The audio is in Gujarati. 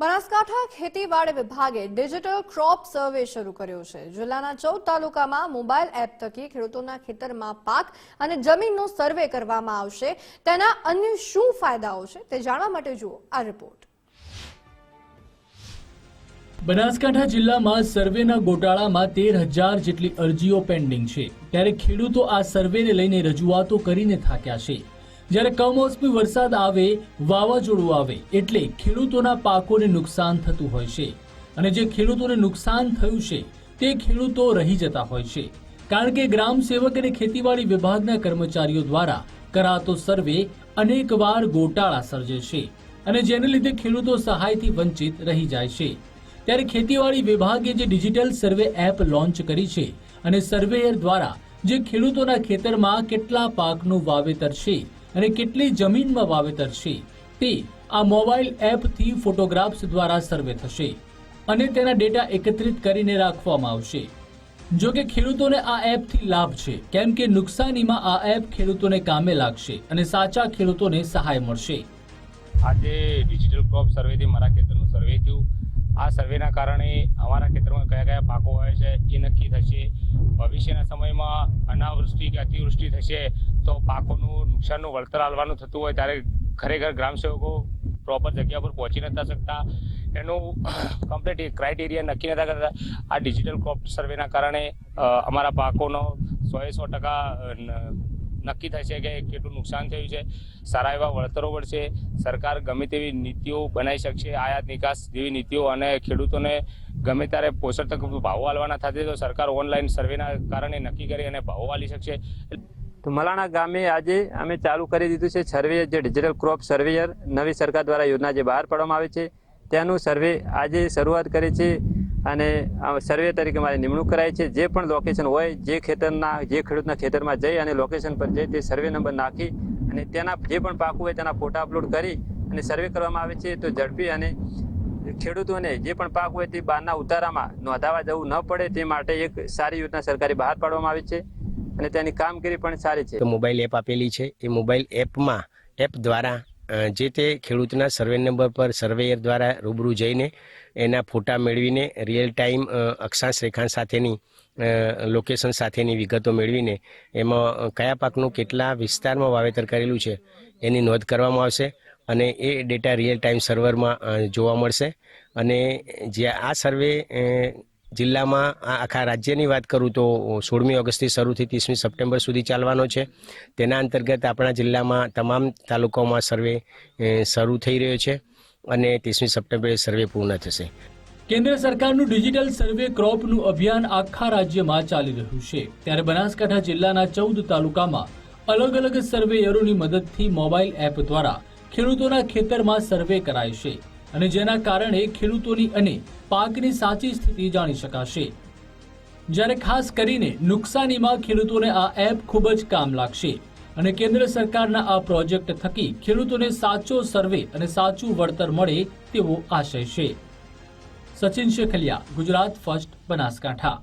બનાસકાંઠા ખેતીવાડી વિભાગે ડિજિટલ ક્રોપ સર્વે શરૂ કર્યો છે. જિલ્લાના ચૌદ તાલુકામાં મોબાઈલ એપ થકી ખેડૂતોના ખેતરમાં પાક અને જમીનનો સર્વે કરવામાં આવશે. તેના અન્ય શું ફાયદાઓ છે તે જાણવા માટે જુઓ આ રિપોર્ટ. બનાસકાંઠા જિલ્લામાં સર્વેના ગોટાળામાં તેર હજાર જેટલી અરજીઓ પેન્ડિંગ છે. ત્યારે ખેડૂતો આ સર્વેને લઈને રજૂઆતો કરીને થાક્યા છે. જ્યારે કમોસમી વરસાદ આવે, વાવાઝોડું આવે, એટલે ખેડૂતોના પાકોને નુકસાન થતું હોય છે. અને જે ખેડૂતોને નુકસાન થયું છે, તે ખેડૂતો રહી જતા હોય છે. કારણ કે ગ્રામ સેવક અને ખેતીવાડી વિભાગના કર્મચારીઓ દ્વારા કરાતો સર્વે અનેકવાર ગોટાળા સર્જે છે અને જેને લીધે ખેડૂતો સહાયથી વંચિત રહી જાય છે. ત્યારે ખેતીવાડી વિભાગે જે ડિજિટલ સર્વે એપ લોન્ચ કરી છે અને સર્વેયર દ્વારા જે ખેડૂતોના ખેતરમાં કેટલા પાકનું વાવેતર છે અને કેટલી જમીનમાં વાવેતર છે તે આ મોબાઈલ એપથી ફોટોગ્રાફ્સ દ્વારા સર્વે થશે અને તેના ડેટા એકત્રિત કરીને રાખવામાં આવશે. જો કે ખેડૂતોને આ એપથી લાભ છે, કેમ કે નુકસાનીમાં આ એપ ખેડૂતોને કામે લાગશે અને સાચા ખેડૂતોને સહાય મળશે. આજે ડિજિટલ ક્રોપ સર્વેથી મારા ખેતરનું સર્વે થયું. આ સર્વેના કારણે અમારા ખેતરમાં કયા કયા પાકો હોય છે એ નક્કી થશે. ભવિષ્યના સમયમાં અનાવૃષ્ટિ કે અતિવૃષ્ટિ થશે તો પાકોનું નુકસાનનું વળતર આલવાનું થતું હોય ત્યારે ખરેખર ગ્રામસેવકો પ્રોપર જગ્યા પર પહોંચી નતા શકતા. એનું કમ્પ્લીટ ક્રાઇટેરિયા નક્કી નતા કરતા. આ ડિજિટલ ક્રોપ સર્વેના કારણે અમારા પાકોનો સોએ સો ટકા નક્કી થશે કે કેટલું નુકસાન થયું છે. સારા એવા વળતરો મળશે. સરકાર ગમે તેવી નીતિઓ બનાવી શકશે. આયાત નિકાસ જેવી નીતિઓ અને ખેડૂતોને ગમે ત્યારે પોષણ તક ભાવો આલવાના થશે તો સરકાર ઓનલાઈન સર્વેના કારણે નક્કી કરી અને ભાવો આલી શકશે. તો મલાણા ગામે આજે અમે ચાલુ કરી દીધું છે સર્વે જે ડિજિટલ ક્રોપ સર્વેયર નવી સરકાર દ્વારા યોજના જે બહાર પાડવામાં આવી છે તેનું સર્વે આજે શરૂઆત કરી છે અને સર્વે તરીકે મારી નિમણૂક કરાઈ છે. જે પણ લોકેશન હોય, જે ખેતરના, જે ખેડૂતના ખેતરમાં જઈ અને લોકેશન પર જઈ તે સર્વે નંબર નાખી અને તેના જે પણ પાક હોય તેના ફોટા અપલોડ કરી અને સર્વે કરવામાં આવે છે. તો ઝડપી અને ખેડૂતોને જે પણ પાક હોય તે બહારના ઉતારામાં નોંધાવા જવું ન પડે તે માટે એક સારી યોજના સરકારી બહાર પાડવામાં આવી છે. અને તેની કામગીરી પણ સારી છે. મોબાઈલ એપ આપેલી છે. એ મોબાઈલ એપમાં, એપ દ્વારા જે તે ખેડૂતના સર્વે નંબર પર સર્વેયર દ્વારા રૂબરૂ જઈને એના ફોટા મેળવીને રિયલ ટાઈમ અક્ષાંશ રેખાંશ સાથેની લોકેશન સાથેની વિગતો મેળવીને એમાં કયા પાકનું કેટલા વિસ્તારમાં વાવેતર કરેલું છે એની નોંધ કરવામાં આવશે અને એ ડેટા રિયલ ટાઈમ સર્વરમાં જોવા મળશે. અને જે આ સર્વે જિલ્લામાં આ આખા રાજ્યની વાત કરું તો સોળમી ઓગસ્ટથી શરૂથી ત્રીસમી સપ્ટેમ્બર સુધી ચાલવાનો છે. તેના અંતર્ગત આપણા જિલ્લામાં તમામ તાલુકાઓમાં સર્વે શરૂ થઈ રહ્યો છે અને ત્રીસમી સપ્ટેમ્બરે સર્વે પૂર્ણ થશે. કેન્દ્ર સરકારનું ડિજિટલ સર્વે ક્રોપનું અભિયાન આખા રાજ્યમાં ચાલી રહ્યું છે. ત્યારે બનાસકાંઠા જિલ્લાના ચૌદ તાલુકામાં અલગ અલગ સર્વેયરોની મદદથી મોબાઈલ એપ દ્વારા ખેડૂતોના ખેતરમાં સર્વે કરાય છે. અને જેના કારણે ખેડૂતોની અને પાકની સાચી સ્થિતિ જાણી શકાશે. જ્યારે ખાસ કરીને નુકસાનીમાં ખેડૂતોને આ એપ ખૂબ જ કામ લાગશે અને કેન્દ્ર સરકારના આ પ્રોજેક્ટ થકી ખેડૂતોને સાચો સર્વે અને સાચું વળતર મળે તેવો આશય છે. સચિન શેખલિયા, ગુજરાત ફર્સ્ટ બનાસકાંઠા.